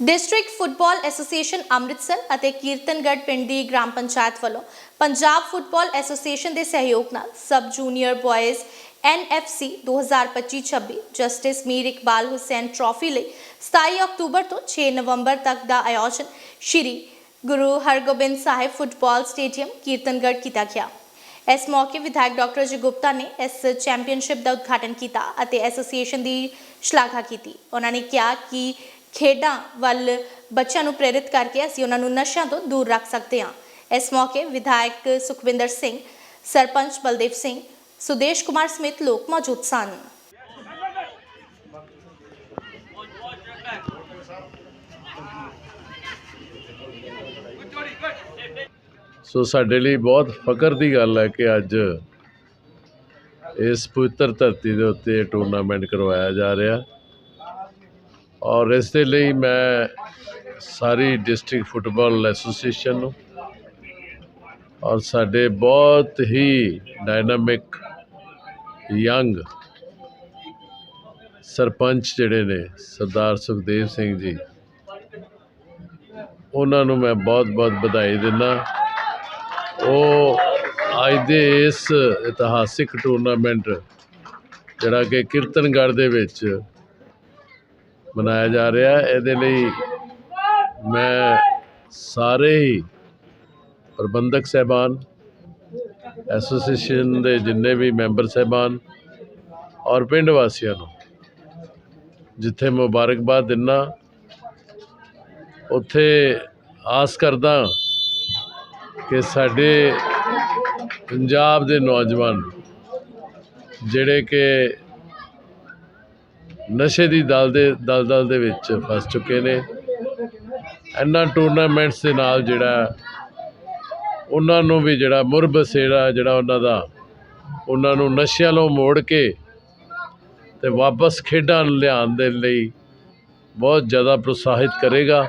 District football association Amritsar ਅਤੇ ਕੀਰਤਨਗੜ੍ਹ ਪਿੰਡ ਦੀ gram panchayat ਵੱਲੋਂ ਪੰਜਾਬ ਫੁੱਟਬਾਲ ਐਸੋਸੀਏਸ਼ਨ ਦੇ ਸਹਿਯੋਗ ਨਾਲ sub junior boys NFC 2025-26 justice Mir Iqbal Hussain trophy ਲਈ 27 ਅਕਤੂਬਰ ਤੋਂ 6 ਨਵੰਬਰ ਤੱਕ ਦਾ ਆਯੋਜਨ ਸ਼੍ਰੀ ਗੁਰੂ ਹਰਗੋਬਿੰਦ ਸਾਹਿਬ ਫੁੱਟਬਾਲ ਸਟੇਡੀਅਮ ਕੀਰਤਨਗੜ੍ਹ ਕੀਤਾ ਗਿਆ। ਇਸ ਮੌਕੇ ਵਿਧਾਇਕ ਡਾਕਟਰ ਜੀ ਗੁਪਤਾ ਨੇ ਇਸ ਚੈਂਪੀਅਨਸ਼ਿਪ ਦਾ ਉਦਘਾਟਨ ਕੀਤਾ ਅਤੇ ਐਸੋਸੀਏਸ਼ਨ ਦੀ ਸ਼ਲਾਘਾ ਕੀਤੀ। ਉਹਨਾਂ ਨੇ ਕਿਹਾ ਕਿ ਖੇਡਾਂ ਵੱਲ ਬੱਚਿਆਂ ਨੂੰ ਪ੍ਰੇਰਿਤ ਕਰਕੇ ਅਸੀਂ ਉਹਨਾਂ ਨੂੰ ਨਸ਼ਿਆਂ ਤੋਂ ਦੂਰ ਰੱਖ ਸਕਦੇ ਹਾਂ। ਇਸ ਮੌਕੇ ਵਿਧਾਇਕ ਸੁਖਵਿੰਦਰ ਸਿੰਘ, ਸਰਪੰਚ ਬਲਦੇਵ ਸਿੰਘ, ਸੁਦੇਸ਼ ਕੁਮਾਰ ਸਮੇਤ ਲੋਕ ਮੌਜੂਦ ਸਨ। ਸੋ ਸਾਡੇ ਲਈ ਬਹੁਤ ਫਖਰ ਦੀ ਗੱਲ ਹੈ ਕਿ ਅੱਜ ਇਸ ਪਵਿੱਤਰ ਧਰਤੀ ਦੇ ਉੱਤੇ ਟੂਰਨਾਮੈਂਟ ਕਰਵਾਇਆ ਜਾ ਰਿਹਾ। ਔਰ ਇਸ ਦੇ ਲਈ ਮੈਂ ਸਾਰੀ ਡਿਸਟ੍ਰਿਕਟ ਫੁੱਟਬਾਲ ਐਸੋਸੀਏਸ਼ਨ ਨੂੰ ਔਰ ਸਾਡੇ ਬਹੁਤ ਹੀ ਡਾਇਨਾਮਿਕ ਯੰਗ ਸਰਪੰਚ ਜਿਹੜੇ ਨੇ, ਸਰਦਾਰ ਸੁਖਦੇਵ ਸਿੰਘ ਜੀ, ਉਹਨਾਂ ਨੂੰ ਮੈਂ ਬਹੁਤ-ਬਹੁਤ ਵਧਾਈ ਦਿੰਦਾ। ਉਹ ਅੱਜ ਦੇ ਇਸ ਇਤਿਹਾਸਿਕ ਟੂਰਨਾਮੈਂਟ ਜਿਹੜਾ ਕਿ ਕੀਰਤਨਗੜ੍ਹ ਦੇ ਵਿੱਚ ਮਨਾਇਆ ਜਾ ਰਿਹਾ ਇਹਦੇ ਲਈ ਮੈਂ ਸਾਰੇ ਹੀ ਪ੍ਰਬੰਧਕ ਸਹਿਬਾਨ, ਐਸੋਸੀਏਸ਼ਨ ਦੇ ਜਿੰਨੇ ਵੀ ਮੈਂਬਰ ਸਹਿਬਾਨ ਔਰ ਪਿੰਡ ਵਾਸੀਆਂ ਨੂੰ ਜਿੱਥੇ ਮੁਬਾਰਕਬਾਦ ਦਿੰਨਾ, ਉੱਥੇ ਆਸ ਕਰਦਾ ਕਿ ਸਾਡੇ ਪੰਜਾਬ ਦੇ ਨੌਜਵਾਨ ਜਿਹੜੇ ਕਿ ਨਸ਼ੇ ਦੀ ਦਲ ਦੇ ਦਲਦਲ ਦੇ ਵਿੱਚ ਫਸ ਚੁੱਕੇ ਨੇ। ਇਹਨਾਂ ਟੂਰਨਾਮੈਂਟਸ ਦੇ ਨਾਲ ਜਿਹੜਾ, ਉਹਨਾਂ ਨੂੰ ਵੀ ਜਿਹੜਾ ਮੁਰਬਸੇੜਾ ਜਿਹੜਾ ਉਹਨਾਂ ਦਾ, ਉਹਨਾਂ ਨੂੰ ਨਸ਼ਿਆਂ ਤੋਂ ਮੋੜ ਕੇ ਤੇ ਵਾਪਸ ਖੇਡਾਂ ਲਿਆਉਣ ਦੇ ਲਈ ਬਹੁਤ ਜ਼ਿਆਦਾ ਪ੍ਰੋਤਸਾਹਿਤ ਕਰੇਗਾ।